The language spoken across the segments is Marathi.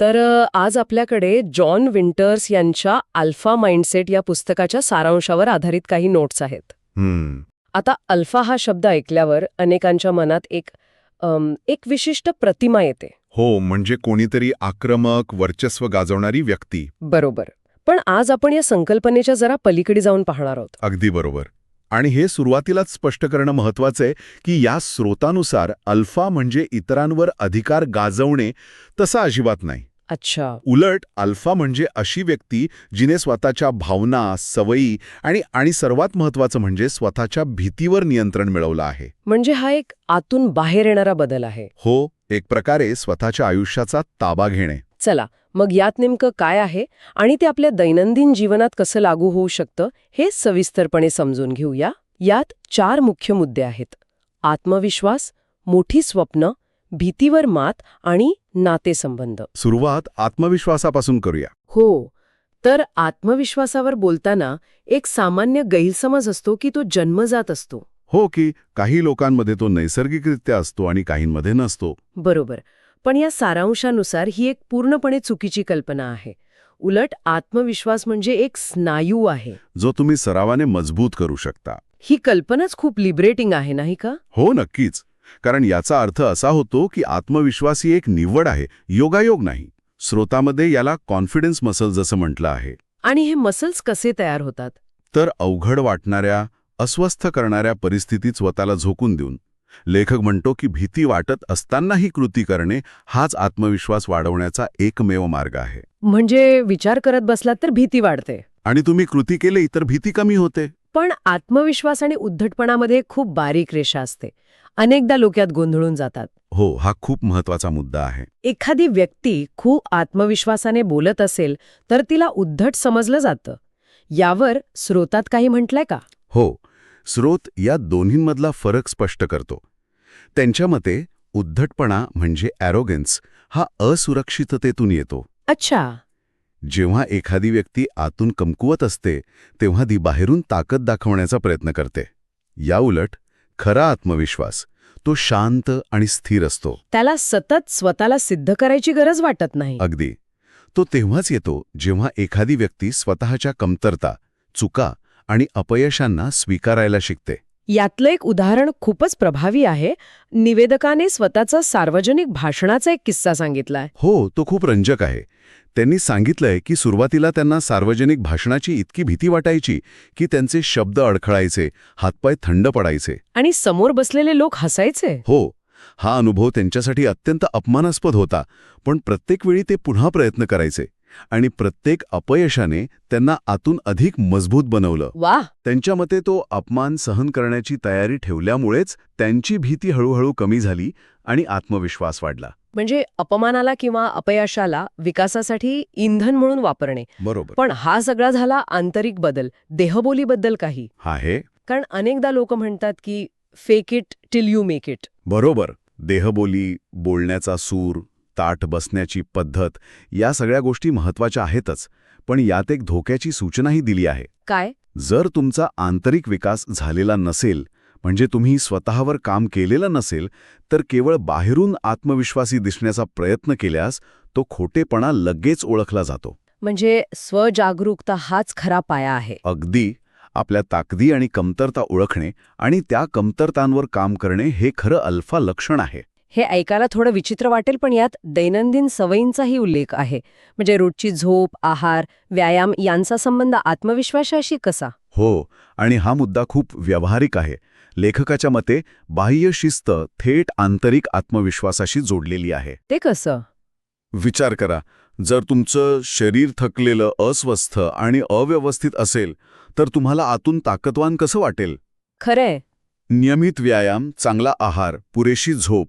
तर आज आपल्याकडे जॉन विंटर्स यांच्या अल्फा माइंडसेट या पुस्तकाच्या सारांशावर आधारित काही नोट्स आहेत. आता अल्फा हा शब्द ऐकल्यावर अनेकांच्या मनात एक एक विशिष्ट प्रतिमा येते. हो म्हणजे कोणीतरी आक्रमक वर्चस्व गाजवणारी व्यक्ती. बरोबर. पण आज आपण या संकल्पनेच्या जरा पलीकडे जाऊन पाहणार आहोत. अगदी बरोबर. आणि हे सुरुवातीलाच स्पष्ट करणं महत्वाचं आहे की या स्रोतानुसार अल्फा म्हणजे इतरांवर अधिकार गाजवणे तसा अजिबात नाही. अच्छा. उलट अल्फा म्हणजे अशी व्यक्ती जिने स्वतःच्या भावना सवयी आणि आणि सर्वात महत्वाचं म्हणजे स्वतःच्या भीतीवर नियंत्रण मिळवलं आहे. म्हणजे हा एक आतून बाहेर येणारा बदल आहे. हो एक प्रकारे स्वतःच्या आयुष्याचा ताबा घेणे. चला मग यात नेमकं काय आहे आणि ते आपल्या दैनंदिन जीवनात कसं लागू होऊ शकतं हे सविस्तरपणे समजून घेऊया. यात चार मुख्य मुद्दे आहेत. आत्मविश्वास मोठी स्वप्न भीतीवर मात आणि नातेसंबंध. सुरुवात आत्मविश्वासापासून करूया. हो तर आत्मविश्वासावर बोलताना एक सामान्य गैरसमज असतो की तो जन्मजात असतो? हो की काही लोकांमध्ये तो नैसर्गिकरित्या असतो आणि काहींमध्ये नसतो. बरोबर. पण या सारांशानुसार ही एक पूर्णपणे चुकीची कल्पना आहे. उलट आत्मविश्वास म्हणजे एक स्नायू आहे. जो तुम्ही सरावाने मजबूत करू शकता. ही कल्पनाच खूप लिबरेटिंग आहे नाही का? हो नक्कीच. कारण याचा अर्थ असा होतो की आत्मविश्वास ही एक निवड आहे योगायोग नाही. स्रोतामध्ये याला कॉन्फिडन्स मसल जसं म्हटलं आहे. आणि हे मसल्स कसे तयार होतात? तर अवघड वाटणाऱ्या अस्वस्थ करणाऱ्या परिस्थितीत स्वतःला झोकून देऊन. लेखक म्हणतो की भीती वाटत असतानाही कृती करणे हाच आत्मविश्वास वाढवण्याचा एकमेव मार्ग आहे. म्हणजे विचार करत बसलात तर भीती वाढते. आणि तुम्ही कृती केली तर भीती कमी होते. पण आत्मविश्वास आणि उद्धटपणामध्ये खूप बारीक रेषा असते. अनेकदा लोक यात गोंधळून जातात. हो हा खूप महत्त्वाचा मुद्दा आहे. एखादी व्यक्ती खूप आत्मविश्वासाने बोलत असेल तर तिला उद्धट समजलं जातं. यावर स्रोतात काही म्हटलंय का? हो स्रोत या दोन्हींमधला फरक स्पष्ट करतो. त्यांच्या मते उद्धटपणा म्हणजे ॲरोगन्स हा असुरक्षिततेतून येतो. अच्छा. जेव्हा एखादी व्यक्ती आतून कमकुवत असते तेव्हा ती बाहेरून ताकद दाखवण्याचा प्रयत्न करते. याउलट खरा आत्मविश्वास तो शांत आणि स्थिर असतो. त्याला सतत स्वतःला सिद्ध करायची गरज वाटत नाही. अगदी. तो तेव्हाच येतो जेव्हा एखादी व्यक्ती स्वतःच्या कमतरता चुका आणि अपयशांना स्वीकारायला शिकते. यातलं एक उदाहरण खूपच प्रभावी आहे. निवेदकाने स्वतःचा सार्वजनिक भाषणाचा एक किस्सा सांगितलाय. हो तो खूप रंजक आहे. त्यांनी सांगितलंय की सुरुवातीला त्यांना सार्वजनिक भाषणाची इतकी भीती वाटायची की त्यांचे शब्द अडखळायचे हातपाय थंड पडायचे. आणि समोर बसलेले लोक हसायचे? हो हा अनुभव त्यांच्यासाठी अत्यंत अपमानास्पद होता पण प्रत्येक वेळी ते पुन्हा प्रयत्न करायचे. आणि प्रत्येक अपयशाने त्यांना आतून अधिक मजबूत बनवलं. वा त्यांच्या मते तो अपमान सहन करण्याची तयारी ठेवल्यामुळेच त्यांची भीती हळूहळू कमी झाली आणि आत्मविश्वास वाढला. म्हणजे अपमानाला किंवा अपयशाला विकासासाठी इंधन म्हणून वापरणे. बरोबर. पण हा सगळा झाला आंतरिक बदल देहबोलीबद्दल काही. आहे कारण अनेकदा लोक म्हणतात की fake it till you make it बरोबर. देहबोली बोलण्याचा सूर ताठ बसण्याची पद्धत या सगळ्या गोष्टी महत्त्वाच्या आहेतच पण यात एक धोक्याची सूचनाही दिली आहे. काय? जर तुमचा आंतरिक विकास झालेला नसेल म्हणजे तुम्ही स्वतःवर काम केलेलं नसेल तर केवळ बाहेरून आत्मविश्वासी दिसण्याचा प्रयत्न केल्यास तो खोटेपणा लगेच ओळखला जातो. म्हणजे स्वजागरूकता हाच खरा पाया आहे. अगदी. आपल्या ताकदी आणि कमतरता ओळखणे आणि त्या कमतरतांवर काम करणे हे खरं अल्फा लक्षण आहे. हे ऐकायला थोडं विचित्र वाटेल पण यात दैनंदिन सवयींचाही उल्लेख आहे. म्हणजे रोजची झोप आहार व्यायाम यांचा संबंध आत्मविश्वासाशी कसा? हो आणि हा मुद्दा खूप व्यावहारिक आहे. लेखकाच्या मते बाह्य शिस्त थेट आंतरिक आत्मविश्वासाशी जोडलेली आहे. ते कसं? विचार करा. जर तुमचं शरीर थकलेलं अस्वस्थ आणि अव्यवस्थित असेल तर तुम्हाला आतून ताकदवान कसं वाटेल? खरंय. नियमित व्यायाम चांगला आहार पुरेशी झोप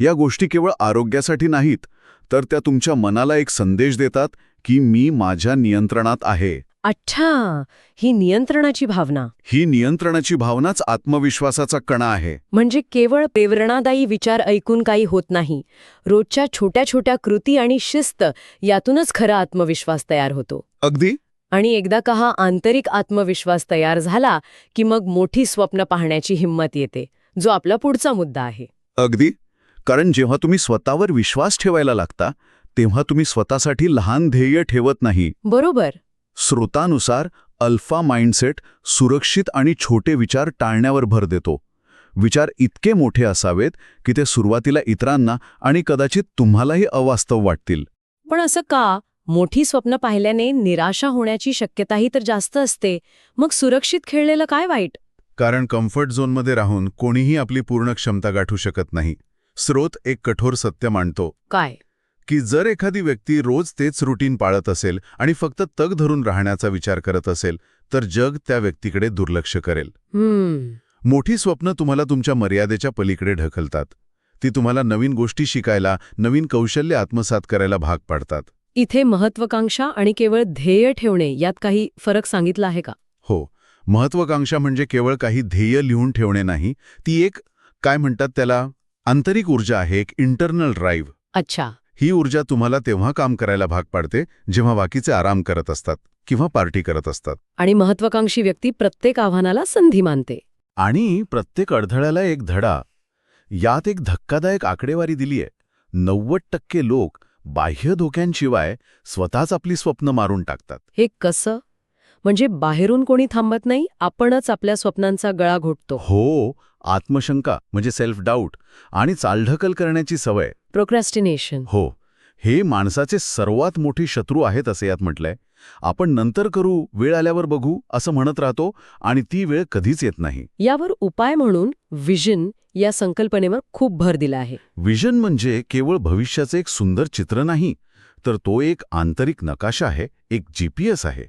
या गोष्टी केवळ आरोग्यासाठी नाहीत तर त्या तुमच्या मनाला एक संदेश देतात की मी माझ्या नियंत्रणात आहे. अच्छा ही नियंत्रणाची भावना. ही नियंत्रणाची भावनाच आत्मविश्वासाचा कणा आहे. म्हणजे केवळ प्रेरणादायी विचार ऐकून काही होत नाही. रोजच्या छोट्या छोट्या कृती आणि शिस्त यातूनच खरा आत्मविश्वास तयार होतो. अगदी? आणि एकदा का हा आंतरिक आत्मविश्वास तयार झाला की मग मोठी स्वप्न पाहण्याची हिंमत येते जो आपला पुढचा मुद्दा आहे. अगदी? कारण जेव्हा तुम्ही स्वतःवर विश्वास ठेवायला लागता तेव्हा तुम्ही स्वतःसाठी लहान ध्येय ठेवत नाही. बरोबर. स्रोतानुसार अल्फा माइंडसेट सुरक्षित आणि छोटे विचार टाळण्यावर भर देतो. विचार इतके मोठे असावेत की ते सुरुवातीला इतरांना आणि कदाचित तुम्हालाही अवास्तव वाटतील. पण असं का? मोठी स्वप्न पाहिल्याने निराशा होण्याची शक्यताही तर जास्त असते. मग सुरक्षित खेळलेलं काय वाईट? कारण कम्फर्ट झोनमध्ये राहून कोणीही आपली पूर्ण क्षमता गाठू शकत नाही. स्रोत एक कठोर सत्य मांडतो काय? की जर एखादी व्यक्ती रोज तेच रुटीन पाळत असेल आणि फक्त तग धरून राहण्याचा विचार करत असेल तर जग त्या व्यक्तीकडे दुर्लक्ष करेल. मोठी स्वप्न तुम्हाला तुमच्या मर्यादेच्या पलीकडे ढकलतात. ती तुम्हाला नवीन गोष्टी शिकायला नवीन कौशल्य आत्मसात करायला भाग पाडतात. इथे महत्वाकांक्षा आणि केवळ ध्येय ठेवणे यात काही फरक सांगितला आहे का? हो. महत्वाकांक्षा म्हणजे केवळ काही ध्येय लिहून ठेवणे नाही ती एक काय म्हणतात त्याला? आंतरिक ऊर्जा आहे एक इंटरनल ड्राईव्ह अच्छा. ही ऊर्जा तुम्हाला तेव्हा काम करायला भाग पाडते जेव्हा बाकीचे आराम करत असतात किंवा पार्टी करत असतात. आणि महत्वाकांक्षी व्यक्ती प्रत्येक आव्हानाला संधी मानते. आणि प्रत्येक अडथळ्याला एक धडा. यात एक धक्कादायक आकडेवारी दिलीय. नव्वद टक्के लोक बाह्य धोक्यांशिवाय स्वतःच आपली स्वप्न मारून टाकतात. हे कसं? म्हणजे बाहेरून कोणी थांबत नाही आपणच आपल्या स्वप्नांचा गळा घोटतो. हो आत्मशंका म्हणजे सेल्फ डाऊट आणि चालढकल करण्याची सवय. प्रोक्रॅस्टिनेशन हो हे माणसाचे सर्वात मोठी शत्रू आहेत असे यात म्हटलंय. आपण नंतर करू वेळ आल्यावर बघू असं म्हणत राहतो आणि ती वेळ कधीच येत नाही. यावर उपाय म्हणून विजन या संकल्पनेवर खूप भर दिला आहे. विजन म्हणजे केवळ भविष्याचे एक सुंदर चित्र नाही तर तो एक आंतरिक नकाशा आहे एक जीपीएस आहे.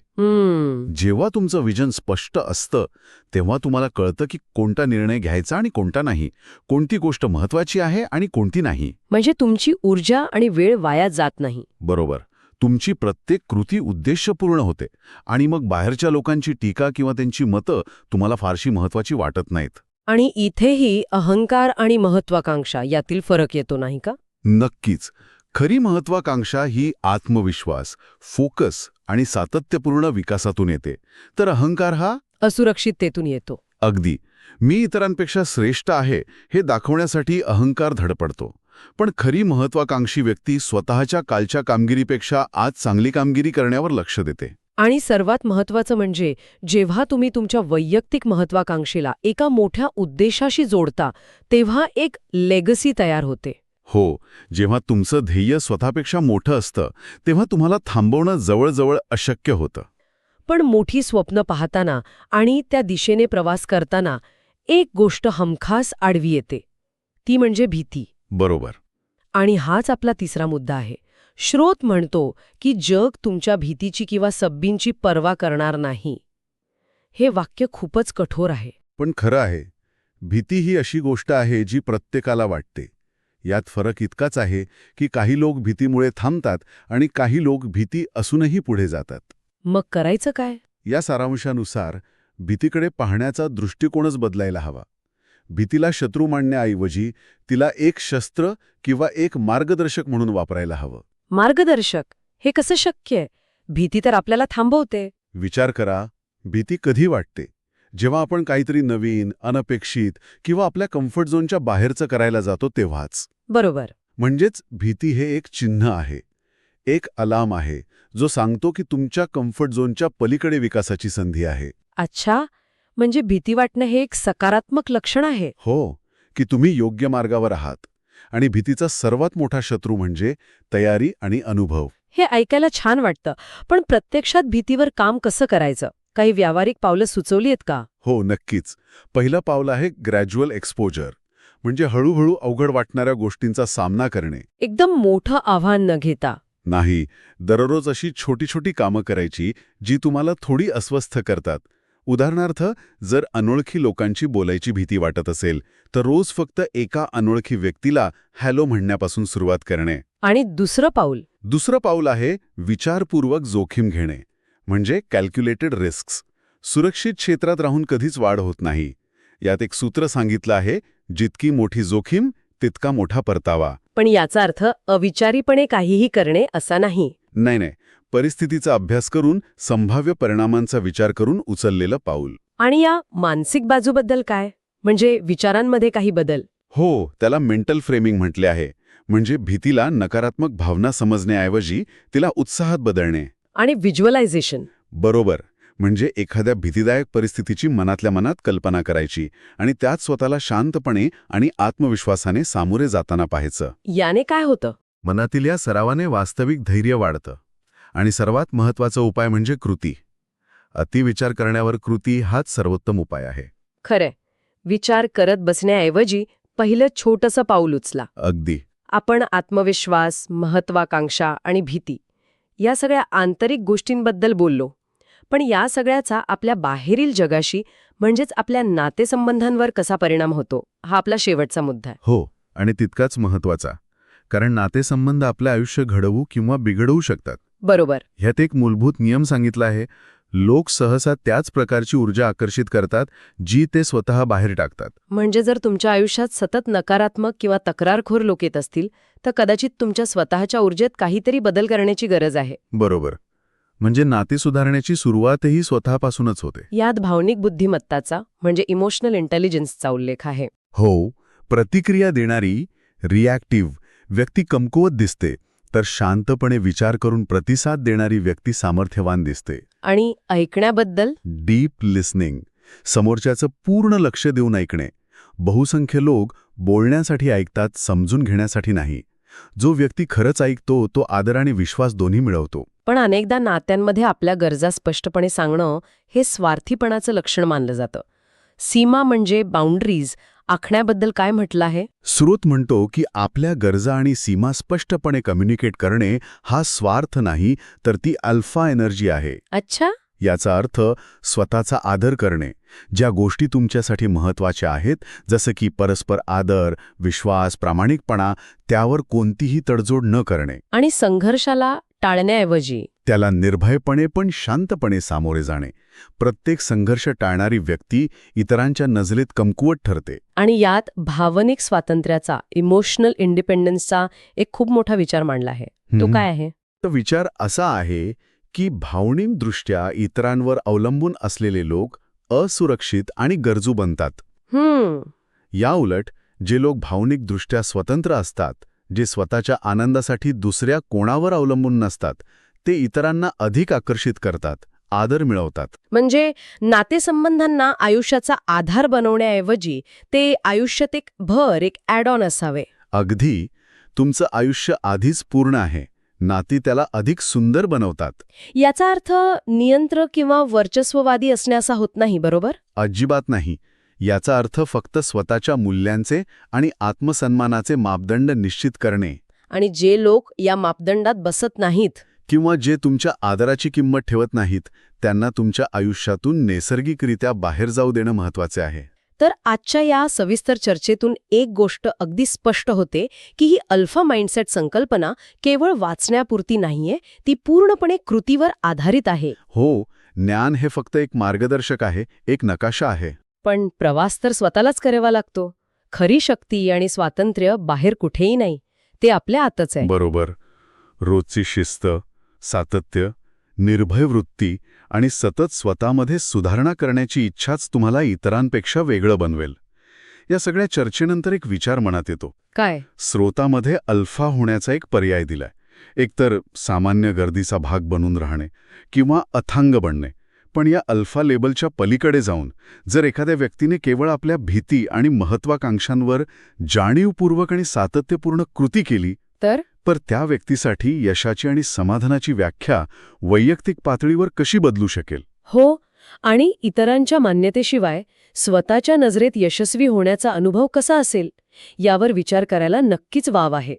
जेव्हा तुमचं विजन स्पष्ट असतं तेव्हा तुम्हाला कळतं की कोणता निर्णय घ्यायचा आणि कोणता नाही कोणती गोष्ट महत्वाची आहे आणि कोणती नाही. म्हणजे तुमची ऊर्जा आणि वेळ वाया जात नाही. बरोबर. तुमची प्रत्येक कृती उद्देशपूर्ण होते आणि मग बाहेरच्या लोकांची टीका किंवा त्यांची मतं तुम्हाला फारशी महत्वाची वाटत नाहीत. आणि इथेही अहंकार आणि महत्वाकांक्षा यातील फरक येतो नाही का? नक्कीच. खरी महत्वाकांक्षा ही आत्मविश्वास फोकस आणि सातत्यपूर्ण विकासातून येते. तर अहंकार हा? असुरक्षिततेतून येतो. अगदी. मी इतरांपेक्षा श्रेष्ठ आहे हे दाखवण्यासाठी अहंकार धडपडतो. पण खरी महत्वाकांक्षी व्यक्ती स्वतःच्या कालच्या कामगिरीपेक्षा आज चांगली कामगिरी करण्यावर लक्ष देते. आणि सर्वात महत्वाचं म्हणजे जेव्हा तुम्ही तुमच्या वैयक्तिक महत्वाकांक्षेला एका मोठ्या उद्देशाशी जोडता तेव्हा एक लेगसी तयार होते. हो जेव्हा तुमचं ध्येय स्वतःपेक्षा मोठं असतं तेव्हा तुम्हाला थांबवणं जवळजवळ अशक्य होतं. पण मोठी स्वप्न पाहताना आणि त्या दिशेने प्रवास करताना एक गोष्ट हमखास आडवी येते. ती म्हणजे भीती. बरोबर. आणि हाच आपला तिसरा मुद्दा आहे. श्रोत म्हणतो की जग तुमच्या भीतीची किंवा सब्बींची पर्वा करणार नाही. हे वाक्य खूपच कठोर आहे. पण खरं आहे. भीती ही अशी गोष्ट आहे जी प्रत्येकाला वाटते. यात फरक इतकाच आहे की काही लोक भीतीमुळे थांबतात आणि काही लोक भीती असूनही पुढे जातात. मग करायचं काय? या सारांशानुसार भीतीकडे पाहण्याचा दृष्टिकोनच बदलायला हवा. भीतीला शत्रू मांडण्याऐवजी तिला एक शस्त्र किंवा एक मार्गदर्शक म्हणून वापरायला हवं. मार्गदर्शक? हे कसं शक्य आहे? भीती तर आपल्याला थांबवते. विचार करा भीती कधी वाटते? जेव्हा आपण काहीतरी नवीन अनपेक्षित किंवा आपल्या कम्फर्ट झोनच्या बाहेरचं करायला जातो तेव्हाच. बरोबर. म्हणजेच भीती हे एक चिन्ह आहे. एक अलार्म आहे जो सांगतो की तुमच्या कम्फर्ट झोनच्या पलीकडे विकासाची संधी आहे. अच्छा म्हणजे भीती वाटणं हे एक सकारात्मक लक्षण आहे? हो की तुम्ही योग्य मार्गावर आहात आणि भीतीचा सर्वात मोठा शत्रू म्हणजे तयारी आणि अनुभव. हे ऐकायला छान वाटतं पण प्रत्यक्षात भीतीवर काम कसं करायचं? काही व्यावहारिक पावलं सुचवली आहेत का? हो नक्कीच. पहिलं पावलं आहे ग्रॅज्युअल एक्सपोजर म्हणजे हळूहळू अवघड वाटणाऱ्या गोष्टींचा सामना करणे. एकदम मोठं आव्हान न घेता. नाही दररोज अशी छोटी छोटी कामं करायची जी तुम्हाला थोडी अस्वस्थ करतात. उदाहरणार्थ जर अनोळखी लोकांची बोलायची भीती वाटत असेल तर रोज फक्त एका अनोळखी व्यक्तीला हॅलो म्हणण्यापासून सुरुवात करणे. आणि दुसरं पाऊल? दुसरं पाऊल आहे विचारपूर्वक जोखीम घेणे. म्हणजे कॅल्क्युलेटेड रिस्क्स सुरक्षित क्षेत्रात राहून कधीच वाढ होत नाही. यात एक सूत्र सांगितलं आहे जितकी मोठी जोखीम तितका मोठा परतावा. पण याचा अर्थ अविचारीपणे काहीही करणे असा नाही. नाही नाही. परिस्थितीचा अभ्यास करून संभाव्य परिणामांचा विचार करून उचललेलं पाऊल. आणि या मानसिक बाजूबद्दल काय? म्हणजे विचारांमध्ये काही बदल? हो त्याला मेंटल फ्रेमिंग म्हटले आहे. म्हणजे भीतीला नकारात्मक भावना समजण्याऐवजी तिला उत्साहात बदलणे. आणि व्हिज्युअलायझेशन. बरोबर. म्हणजे एखाद्या भीतीदायक परिस्थितीची मनातल्या मनात कल्पना करायची आणि त्यात स्वतःला शांतपणे आणि आत्मविश्वासाने सामोरे जाताना पाहायचं. याने काय होतं? मनातील या सरावाने वास्तविक धैर्य वाढतं. आणि सर्वात महत्त्वाचा उपाय म्हणजे कृती. अतिविचार करण्यावर कृती हाच सर्वोत्तम उपाय आहे. खरंय. विचार करत बसण्याऐवजी पहिलं छोटंसं पाऊल उचला. अगदी. आपण आत्मविश्वास महत्वाकांक्षा आणि भीती या सगळ्या आंतरिक गोष्टींबद्दल बोललो. पण या सगळ्याचा आपल्या बाहेरील जगाशी म्हणजेच आपल्या नातेसंबंधांवर कसा परिणाम होतो हा आपला शेवटचा मुद्दा आहे. हो आणि तितकाच महत्त्वाचा कारण नातेसंबंध आपलं आयुष्य घडवू किंवा बिघडवू शकतात. बरोबर. ह्यात एक मूलभूत नियम सांगितला आहे लोक सहसा त्याच प्रकारची ऊर्जा आकर्षित करतात जी ते स्वतः बाहेर टाकतात. म्हणजे जर तुमच्या आयुष्यात सतत नकारात्मक किंवा तक्रारखोर लोक येत असतील तर कदाचित तुमच्या स्वतःच्या ऊर्जेत काहीतरी बदल करण्याची गरज आहे. बरोबर. म्हणजे नाते सुधारण्याची सुरुवातही स्वतःपासूनच होते. यात भावनिक बुद्धिमत्ताचा म्हणजे इमोशनल इंटेलिजन्सचा उल्लेख आहे. हो प्रतिक्रिया देणारी रिॲक्टिव्ह व्यक्ती कमकुवत दिसते तर शांतपणे विचार करून प्रतिसाद देणारी व्यक्ती सामर्थ्यवान दिसते. आणि ऐकण्याबद्दल? Deep listening. समोरच्याचं पूर्ण लक्ष देऊन ऐकणे. बहुसंख्य लोक बोलण्यासाठी ऐकतात समजून घेण्यासाठी नाही. जो व्यक्ती खरंच ऐकतो तो आदर आणि विश्वास दोन्ही मिळवतो. पण अनेकदा नात्यांमध्ये आपल्या गरजा स्पष्टपणे सांगणं हे स्वार्थीपणाचं लक्षण मानलं जातं. सीमा म्हणजे बाउंड्रीज आखण्याबद्दल काय म्हटलं आहे? स्रोत म्हणतो की आपल्या गरजा आणि सीमा स्पष्टपणे कम्युनिकेट करणे हा स्वार्थ नाही तर ती अल्फा एनर्जी आहे. अच्छा? याचा अर्थ स्वतःचा आदर करणे. ज्या गोष्टी तुमच्यासाठी महत्त्वाच्या आहेत जसं की परस्पर आदर विश्वास प्रामाणिकपणा त्यावर कोणतीही तडजोड न करणे. आणि संघर्षाला टाळण्याऐवजी. त्याला निर्भयपणे पण शांतपणे सामोरे जाणे. प्रत्येक संघर्ष टाळणारी व्यक्ती इतरांच्या नजरेत कमकुवत ठरते. आणि यात भावनिक स्वातंत्र्याचा इमोशनल इंडिपेंडन्सचा एक खूप मोठा विचार मांडला आहे. तो काय आहे? तर विचार असा आहे की भावनिकदृष्ट्या इतरांवर अवलंबून असलेले लोक असुरक्षित आणि गरजू बनतात. याउलट जे लोक भावनिकदृष्ट्या स्वतंत्र असतात जे स्वतःच्या आनंदासाठी दुसऱ्या कोणावर अवलंबून नसतात ते इतरांना अधिक आकर्षित करतात आदर मिळवतात. म्हणजे नातेसंबंधांना आयुष्याचा आधार बनवण्याऐवजी ते आयुष्यात एक भर एक ॲड ऑन असावे. अगदी तुमचं आयुष्य आधीच पूर्ण आहे. नाती त्याला अधिक सुंदर बनवतात. याचा अर्थ नियंत्रक किंवा वर्चस्ववादी असण्याचा होत नाही बरोबर? अजिबात नाही. याचा अर्थ फक्त स्वतःच्या मूल्यांचे आणि आत्मसन्मानाचे मापदंड निश्चित करणे. आणि जे लोक या मापदंडात बसत नाहीत. किंवा जे तुमच्या आदराची किंमत ठेवत नाहीत त्यांना तुमच्या आयुष्यातून नैसर्गिकरित्या बाहेर जाऊ देणं महत्त्वाचे आहे. तर आजच्या या सविस्तर चर्चेतून एक गोष्ट अगदी स्पष्ट होते की ही अल्फा माइंडसेट संकल्पना केवळ वाचण्यापुरती नाहीये ती पूर्णपणे कृतीवर आधारित आहे. हो ज्ञान हे फक्त एक मार्गदर्शक आहे एक नकाशा आहे. पण प्रवास तर स्वतःलाच करावा लागतो. खरी शक्ती आणि स्वातंत्र्य बाहेर कुठेही नाही ते आपल्या आतच आहे. बरोबर. रोजची शिस्त सातत्य निर्भय वृत्ती आणि सतत स्वतःमध्ये सुधारणा करण्याची इच्छाच तुम्हाला इतरांपेक्षा वेगळं बनवेल. या सगळ्या चर्चेनंतर एक विचार मनात येतो. काय? स्रोतामध्ये अल्फा होण्याचा एक पर्याय दिलाय. एकतर सामान्य गर्दीचा भाग बनून राहणे किंवा अथांग बनणे. पण या अल्फा लेबलच्या पलीकडे जाऊन जर एखाद्या व्यक्तीने केवळ आपल्या भीती आणि महत्वाकांक्षांवर जाणीवपूर्वक आणि सातत्यपूर्ण कृती केली तर? पर त्या व्यक्तीसाठी यशाची आणि समाधानाची व्याख्या वैयक्तिक पातळीवर कशी बदलू शकेल? हो आणि इतरांच्या मान्यतेशिवाय स्वतःच्या नजरेत यशस्वी होण्याचा अनुभव कसा असेल यावर विचार करायला नक्कीच वाव आहे.